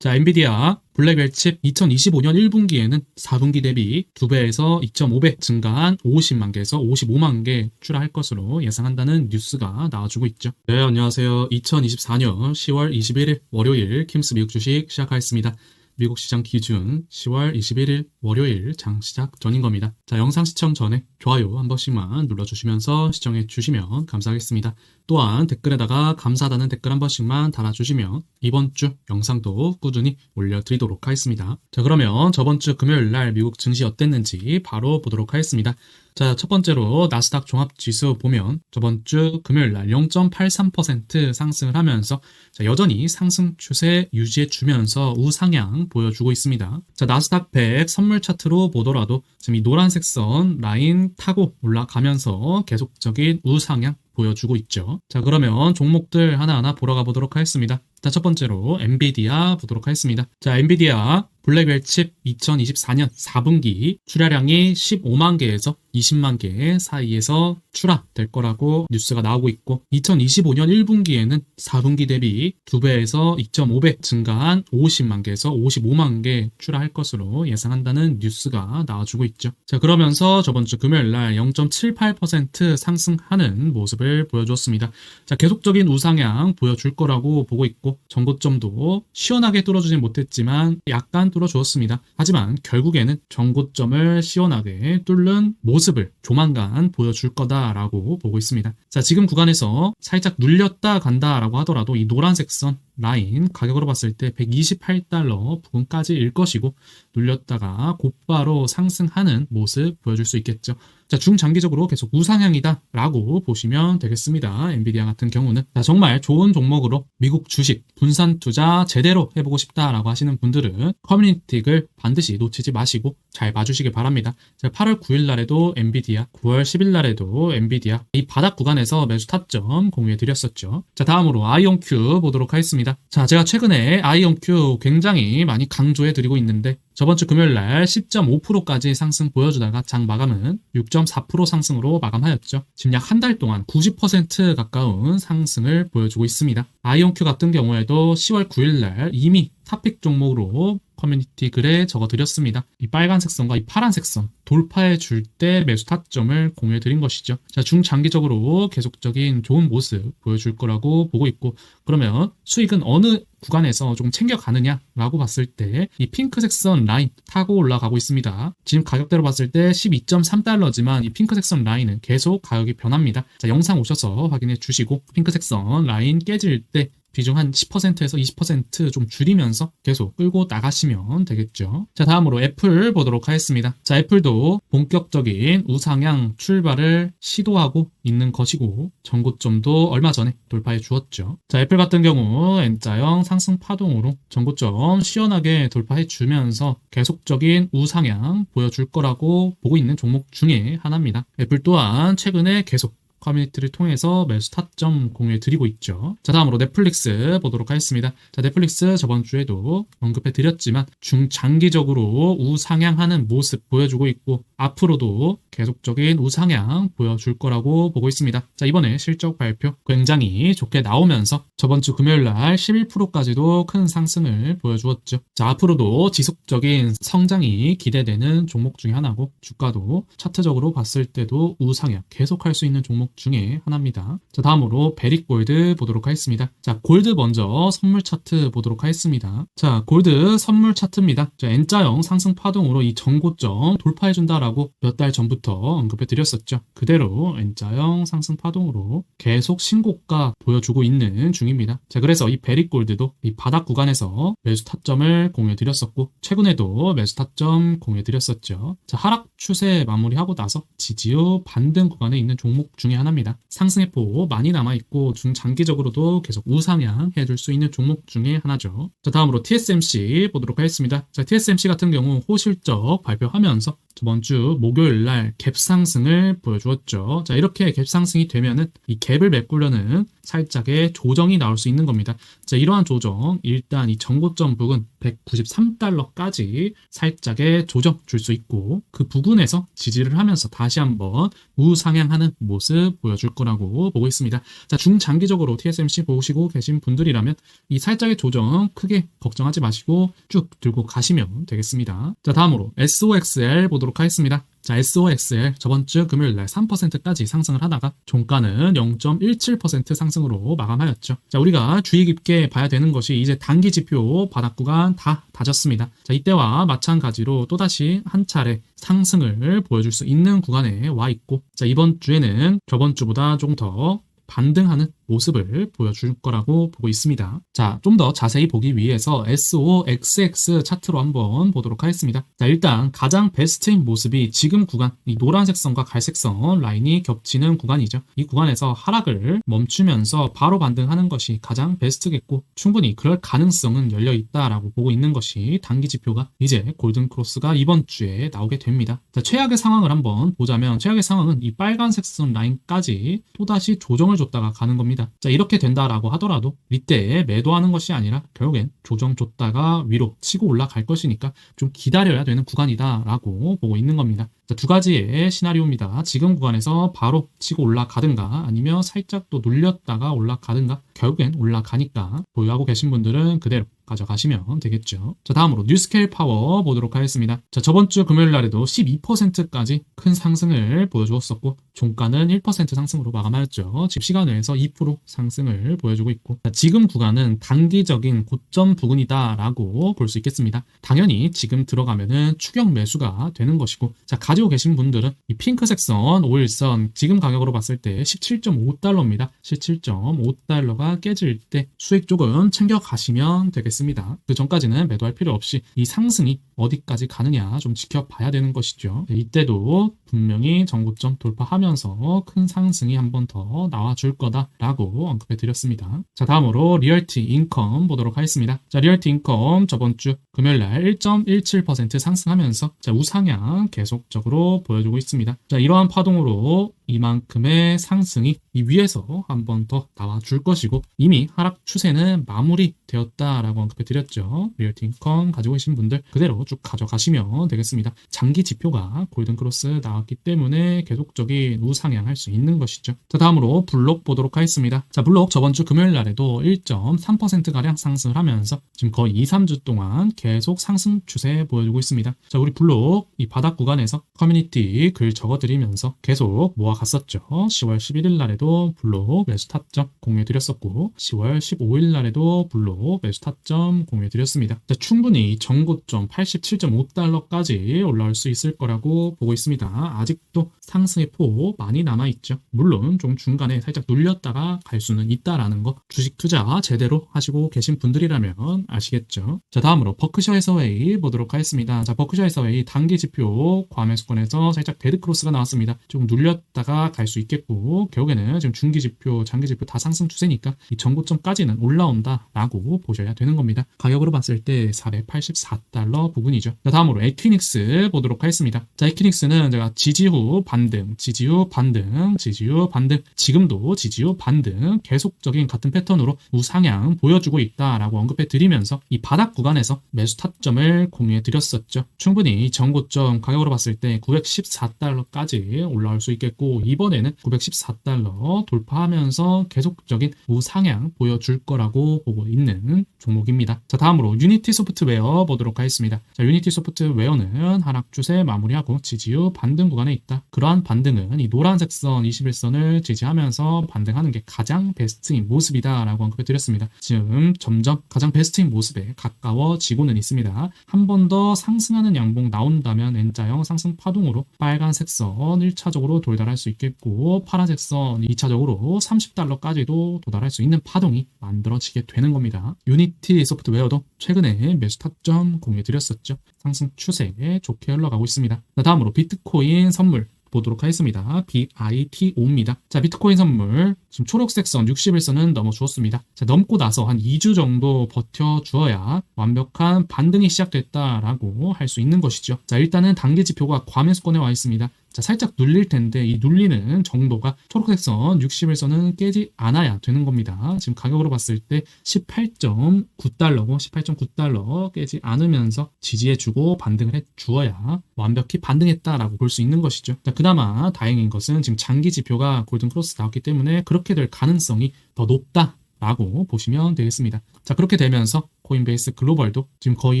자, 엔비디아 블랙웰 칩 2025년 1분기에는 4분기 대비 2배에서 2.5배 증가한 50만 개에서 55만 개 출하할 것으로 예상한다는 뉴스가 나와주고 있죠. 네, 안녕하세요. 2024년 10월 21일 월요일 킴스 미국 주식 시작하겠습니다. 미국 시장 기준 10월 21일 월요일 장 시작 전인 겁니다. 자, 영상 시청 전에 좋아요 한 번씩만 눌러주시면서 시청해 주시면 감사하겠습니다. 또한 댓글에다가 감사하다는 댓글 한 번씩만 달아주시면 이번 주 영상도 꾸준히 올려드리도록 하겠습니다. 자, 그러면 저번 주 금요일 날 미국 증시 어땠는지 바로 보도록 하겠습니다. 자, 첫 번째로 나스닥 종합 지수 보면 저번 주 금요일 날 0.83% 상승을 하면서 자, 여전히 상승 추세 유지해 주면서 우상향 보여주고 있습니다. 자, 나스닥 100 선물 차트로 보더라도 지금 이 노란색 선 라인 타고 올라가면서 계속적인 우상향 보여주고 있죠. 자, 그러면 종목들 하나하나 보러 가보도록 하겠습니다. 자, 첫 번째로 엔비디아 보도록 하겠습니다. 자, 엔비디아 블랙웰 칩 2024년 4분기 출하량이 15만 개에서 20만 개 사이에서 출하될 거라고 뉴스가 나오고 있고 2025년 1분기에는 4분기 대비 2배에서 2.5배 증가한 50만 개에서 55만 개 출하할 것으로 예상한다는 뉴스가 나와주고 있죠. 자 그러면서 저번 주 금요일 날 0.78% 상승하는 모습을 보여주었습니다. 자 계속적인 우상향 보여줄 거라고 보고 있고 전고점도 시원하게 뚫어주진 못했지만 약간 뚫어주었습니다. 하지만 결국에는 전고점을 시원하게 뚫는 모습을 조만간 보여줄 거다라고 보고 있습니다. 자, 지금 구간에서 살짝 눌렸다 간다라고 하더라도 이 노란색 선 라인 가격으로 봤을 때 128달러 부근까지일 것이고 눌렸다가 곧바로 상승하는 모습 보여줄 수 있겠죠. 자, 중장기적으로 계속 우상향이다 라고 보시면 되겠습니다. 엔비디아 같은 경우는. 자, 정말 좋은 종목으로 미국 주식 분산 투자 제대로 해보고 싶다라고 하시는 분들은 커뮤니티를 반드시 놓치지 마시고 잘 봐주시길 바랍니다. 자, 8월 9일 날에도 엔비디아, 9월 10일 날에도 엔비디아 이 바닥 구간에서 매수 타점 공유해 드렸었죠. 자, 다음으로 아이온큐 보도록 하겠습니다. 자, 제가 최근에 아이온큐 굉장히 많이 강조해 드리고 있는데 저번 주 금요일 날 10.5%까지 상승 보여주다가 장 마감은 6.4% 상승으로 마감하였죠. 지금 약 한 달 동안 90% 가까운 상승을 보여주고 있습니다. 아이온큐 같은 경우에도 10월 9일 날 이미 탑픽 종목으로 커뮤니티 글에 적어드렸습니다. 이 빨간색 선과 이 파란색 선 돌파해 줄 때 매수 타점을 공유해 드린 것이죠. 자, 중장기적으로 계속적인 좋은 모습 보여줄 거라고 보고 있고 그러면 수익은 어느 구간에서 조금 챙겨가느냐라고 봤을 때 이 핑크색 선 라인 타고 올라가고 있습니다. 지금 가격대로 봤을 때 12.3달러지만 이 핑크색 선 라인은 계속 가격이 변합니다. 자, 영상 오셔서 확인해 주시고 핑크색 선 라인 깨질 때 비중 한 10%에서 20%좀 줄이면서 계속 끌고 나가시면 되겠죠. 자, 다음으로 애플 보도록 하겠습니다. 자, 애플도 본격적인 우상향 출발을 시도하고 있는 것이고 전고점도 얼마 전에 돌파해 주었죠. 자, 애플 같은 경우 N자형 상승 파동으로 전고점 시원하게 돌파해 주면서 계속적인 우상향 보여줄 거라고 보고 있는 종목 중에 하나입니다. 애플 또한 최근에 계속 커뮤니티를 통해서 매수 타점 공유해 드리고 있죠. 자, 다음으로 넷플릭스 보도록 하겠습니다. 자, 넷플릭스 저번 주에도 언급해 드렸지만 중장기적으로 우상향하는 모습 보여주고 있고 앞으로도 계속적인 우상향 보여줄 거라고 보고 있습니다. 자, 이번에 실적 발표 굉장히 좋게 나오면서 저번 주 금요일 날 11%까지도 큰 상승을 보여주었죠. 자, 앞으로도 지속적인 성장이 기대되는 종목 중에 하나고 주가도 차트적으로 봤을 때도 우상향 계속할 수 있는 종목 중에 하나입니다. 자, 다음으로 베릭골드 보도록 하겠습니다. 자, 골드 먼저 선물 차트 보도록 하겠습니다. 자, 골드 선물 차트입니다. 자, N자형 상승 파동으로 이 전고점 돌파해준다라고 몇 달 전부터 언급해 드렸었죠. 그대로 N자형 상승 파동으로 계속 신고가 보여주고 있는 중입니다. 자, 그래서 이 베릭골드도 이 바닥 구간에서 매수 타점을 공유해 드렸었고, 최근에도 매수 타점 공유해 드렸었죠. 자, 하락 추세 마무리하고 나서 지지 후 반등 구간에 있는 종목 중에 하나입니다. 상승의 포 많이 남아 있고 중장기적으로도 계속 우상향 해줄 수 있는 종목 중에 하나죠. 자 다음으로 TSMC 보도록 하겠습니다. 자 TSMC 같은 경우 호실적 발표하면서 저번 주 목요일 날갭 상승을 보여주었죠. 자 이렇게 갭 상승이 되면은 이 갭을 메꾸려는 살짝의 조정이 나올 수 있는 겁니다. 자, 이러한 조정, 일단 이 정고점 부근 193달러까지 살짝의 조정 줄 수 있고, 그 부분에서 지지를 하면서 다시 한번 우상향하는 모습 보여줄 거라고 보고 있습니다. 자, 중장기적으로 TSMC 보시고 계신 분들이라면 이 살짝의 조정 크게 걱정하지 마시고 쭉 들고 가시면 되겠습니다. 자, 다음으로 SOXL 보도록 하겠습니다. 자, SOXL 저번 주 금요일 날 3%까지 상승을 하다가 종가는 0.17% 상승으로 마감하였죠. 자, 우리가 주의 깊게 봐야 되는 것이 이제 단기 지표 바닥 구간 다 다졌습니다. 자, 이때와 마찬가지로 또다시 한 차례 상승을 보여줄 수 있는 구간에 와 있고, 자, 이번 주에는 저번 주보다 좀더 반등하는 모습을 보여줄 거라고 보고 있습니다. 자, 좀 더 자세히 보기 위해서 SOXX 차트로 한번 보도록 하겠습니다. 자, 일단 가장 베스트인 모습이 지금 구간, 이 노란색 선과 갈색 선 라인이 겹치는 구간이죠. 이 구간에서 하락을 멈추면서 바로 반등하는 것이 가장 베스트겠고 충분히 그럴 가능성은 열려 있다라고 보고 있는 것이 단기 지표가 이제 골든 크로스가 이번 주에 나오게 됩니다. 자, 최악의 상황을 한번 보자면 최악의 상황은 이 빨간색 선 라인까지 또다시 조정을 줬다가 가는 겁니다. 자, 이렇게 된다라고 하더라도 이때에 매도하는 것이 아니라 결국엔 조정 줬다가 위로 치고 올라갈 것이니까 좀 기다려야 되는 구간이다라고 보고 있는 겁니다. 자, 두 가지의 시나리오입니다. 지금 구간에서 바로 치고 올라가든가 아니면 살짝 또 눌렸다가 올라가든가 결국엔 올라가니까 보유하고 계신 분들은 그대로 가져가시면 되겠죠. 자, 다음으로 뉴스케일 파워 보도록 하겠습니다. 자, 저번 주 금요일 날에도 12%까지 큰 상승을 보여주었었고, 종가는 1% 상승으로 마감하였죠. 집 시간 내에서 2% 상승을 보여주고 있고, 자, 지금 구간은 단기적인 고점 부근이다라고 볼 수 있겠습니다. 당연히 지금 들어가면은 추격 매수가 되는 것이고, 자, 가지 고 계신 분들은 이 핑크 색 선, 5일선, 지금 가격으로 봤을 때 17.5달러입니다. 17.5달러가 깨질 때 수익 조금 챙겨 가시면 되겠습니다. 그 전까지는 매도할 필요 없이 이 상승이 어디까지 가느냐 좀 지켜봐야 되는 것이죠. 네, 이때도 분명히 정고점 돌파하면서 큰 상승이 한 번 더 나와줄 거다라고 언급해 드렸습니다. 자, 다음으로 리얼티 인컴 보도록 하겠습니다. 자, 리얼티 인컴 저번 주 금요일 날 1.17% 상승하면서 자, 우상향 계속적으로 보여주고 있습니다. 자, 이러한 파동으로 이만큼의 상승이 이 위에서 한 번 더 나와줄 것이고 이미 하락 추세는 마무리되었다라고 언급해 드렸죠. 리얼티 인컴 가지고 계신 분들 그대로 쭉 가져가시면 되겠습니다. 장기 지표가 골든 크로스 나왔기 때문에 계속적인 우상향할 수 있는 것이죠. 자, 다음으로 블록 보도록 하겠습니다. 자, 블록 저번 주 금요일 날에도 1.3%가량 상승을 하면서 지금 거의 2, 3주 동안 계속 상승 추세 보여주고 있습니다. 자, 우리 블록 이 바닥 구간에서 커뮤니티 글 적어드리면서 계속 모아 갔었죠. 10월 11일 날에도 블록 매수 타점 공유해드렸었고 10월 15일 날에도 블록 매수 타점 공유해드렸습니다. 자, 충분히 정고점 87.5달러까지 올라올 수 있을 거라고 보고 있습니다. 아직도 상승의 포 많이 남아 있죠. 물론 좀 중간에 살짝 눌렸다가 갈 수는 있다라는 거 주식 투자 제대로 하시고 계신 분들이라면 아시겠죠. 자 다음으로 버크셔 서웨이 보도록 하겠습니다. 자 버크셔 서웨이 단기 지표 과매수권에서 살짝 데드크로스가 나왔습니다. 조금 눌렸다가 갈 수 있겠고 결국에는 지금 중기 지표, 장기 지표 다 상승 추세니까 이 전고점까지는 올라온다라고 보셔야 되는 겁니다. 가격으로 봤을 때 484달러 부근이죠. 자 다음으로 에퀴닉스 보도록 하겠습니다. 자 에퀴닉스는 제가 지지 후 반등, 지지 후 반등, 지지 후 반등, 지금도 지지 후 반등 계속적인 같은 패턴으로 우상향 보여주고 있다라고 언급해 드리면서 이 바닥 구간에서 매수 타점을 공유해 드렸었죠. 충분히 전고점 가격으로 봤을 때 914달러까지 올라올 수 있겠고 이번에는 914달러 돌파하면서 계속적인 우상향 보여줄 거라고 보고 있는 종목입니다. 자 다음으로 유니티 소프트웨어 보도록 하겠습니다. 자 유니티 소프트웨어는 하락 추세 마무리하고 지지 후 반등 구간에 있다. 그러한 반등은 이 노란색 선 21선을 지지하면서 반등하는 게 가장 베스트인 모습이다라고 언급해 드렸습니다. 지금 점점 가장 베스트인 모습에 가까워지고는 있습니다. 한 번 더 상승하는 양봉 나온다면 N자형 상승 파동으로 빨간색 선 1차적으로 도달할 수 있겠고 파란색 선 2차적으로 30달러까지도 도달할 수 있는 파동이 만들어지게 되는 겁니다. 유니티 소프트웨어도 최근에 매수 타점 공유해 드렸었죠. 상승 추세 좋게 흘러가고 있습니다. 자, 다음으로 비트코인 선물 보도록 하겠습니다. BITO입니다. 자, 비트코인 선물. 지금 초록색 선 61선은 넘어 주었습니다. 자, 넘고 나서 한 2주 정도 버텨 주어야 완벽한 반등이 시작됐다라고 할 수 있는 것이죠. 자, 일단은 단기 지표가 과매수권에 와 있습니다. 자, 살짝 눌릴 텐데 이 눌리는 정도가 초록색 선 60일선은 깨지 않아야 되는 겁니다. 지금 가격으로 봤을 때 18.9달러고 18.9달러 깨지 않으면서 지지해주고 반등을 해주어야 완벽히 반등했다라고 볼 수 있는 것이죠. 자, 그나마 다행인 것은 지금 장기 지표가 골든 크로스 나왔기 때문에 그렇게 될 가능성이 더 높다. 라고 보시면 되겠습니다. 자, 그렇게 되면서 코인베이스 글로벌도 지금 거의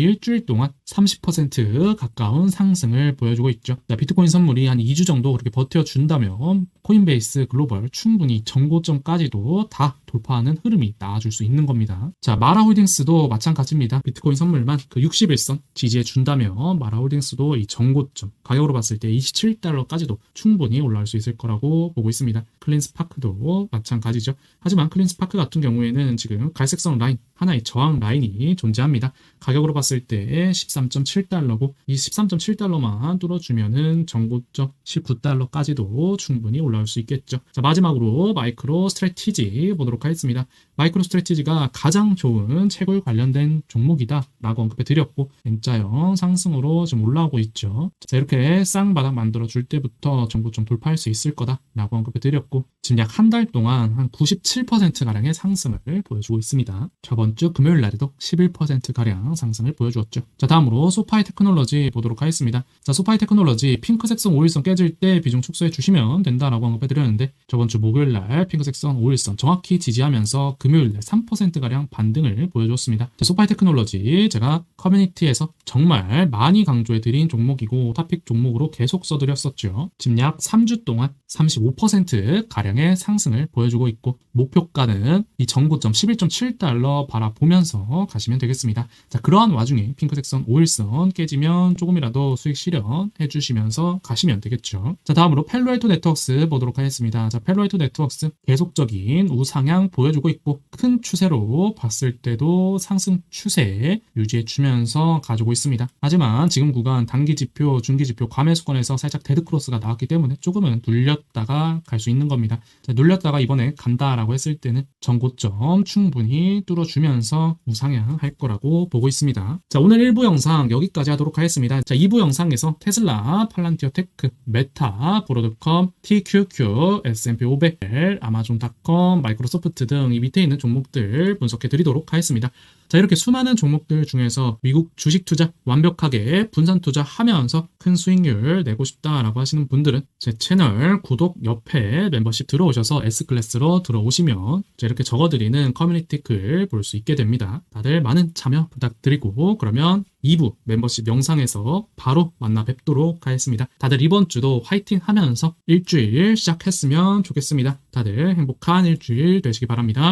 일주일 동안 30% 가까운 상승을 보여주고 있죠. 자, 비트코인 선물이 한 2주 정도 그렇게 버텨준다면 코인베이스 글로벌 충분히 정고점까지도 다 돌파하는 흐름이 나와줄 수 있는 겁니다. 자, 마라홀딩스도 마찬가지입니다. 비트코인 선물만 그 60일선 지지해 준다면 마라홀딩스도 이 정고점 가격으로 봤을 때 27달러까지도 충분히 올라올 수 있을 거라고 보고 있습니다. 클린스파크도 마찬가지죠. 하지만 클린스파크 같은 경우에는 지금 갈색선 라인 하나의 저항 라인이 존재합니다. 가격으로 봤을 때 13.7달러고 이 13.7달러만 뚫어주면은 정고점 19달러까지도 충분히 올라올 수 있겠죠. 자 마지막으로 마이크로 스트레티지 보도록 하겠습니다. 마이크로 스트레티지가 가장 좋은 채굴 관련된 종목이다라고 언급해 드렸고 M자형 상승으로 좀 올라오고 있죠. 자 이렇게 쌍바닥 만들어 줄 때부터 정고점 돌파할 수 있을 거다라고 언급해 드렸고 지금 약 한 달 동안 한 97% 가량의 상승을 보여주고 있습니다. 저번 주 금요일 날에도 11%가량 상승을 보여주었죠. 자, 다음으로 소파이 테크놀로지 보도록 하겠습니다. 자, 소파이 테크놀로지 핑크색선 5일선 깨질 때 비중 축소해 주시면 된다라고 언급해드렸는데 저번 주 목요일 날 핑크색선 5일선 정확히 지지하면서 금요일 날 3%가량 반등을 보여줬습니다. 자, 소파이 테크놀로지 제가 커뮤니티에서 정말 많이 강조해드린 종목이고 토픽 종목으로 계속 써드렸었죠. 지금 약 3주 동안 35%가량의 상승을 보여주고 있고 목표가는 이 전고점 11.7달러 바라보면서 가시면 되겠습니다. 자, 그러한 와중에 핑크색선 5일선 깨지면 조금이라도 수익 실현 해 주시면서 가시면 되겠죠. 자, 다음으로 펠로알토 네트워크스 보도록 하겠습니다. 자, 펠로알토 네트워크스 계속적인 우상향 보여주고 있고 큰 추세로 봤을 때도 상승 추세 유지해 주면서 가지고 있습니다. 하지만 지금 구간 단기 지표, 중기 지표 과매수권에서 살짝 데드 크로스가 나왔기 때문에 조금은 눌렸다가 갈 수 있는 겁니다. 자, 눌렸다가 이번에 간다라고 했을 때는 전고점 충분히 뚫어주면서 우상향 할 거라고 보고 있습니다. 자, 오늘 1부 영상 여기까지 하도록 하겠습니다. 자, 2부 영상에서 테슬라, 팔란티어 테크, 메타, 브로드컴, TQQ, S&P 500, 아마존닷컴, 마이크로소프트 등 이 밑에 있는 종목들 분석해 드리도록 하겠습니다. 자, 이렇게 수많은 종목들 중에서 미국 주식 투자 완벽하게 분산 투자하면서 큰 수익률 내고 싶다라고 하시는 분들은 제 채널 구독 옆에 멤버십 들어오셔서 S클래스로 들어오시면 자, 이렇게 적어드리는 커뮤니티 글 볼 수 있게 됩니다. 다들 많은 참여 부탁드리고 그러면 2부 멤버십 영상에서 바로 만나 뵙도록 하겠습니다. 다들 이번 주도 화이팅 하면서 일주일 시작했으면 좋겠습니다. 다들 행복한 일주일 되시기 바랍니다.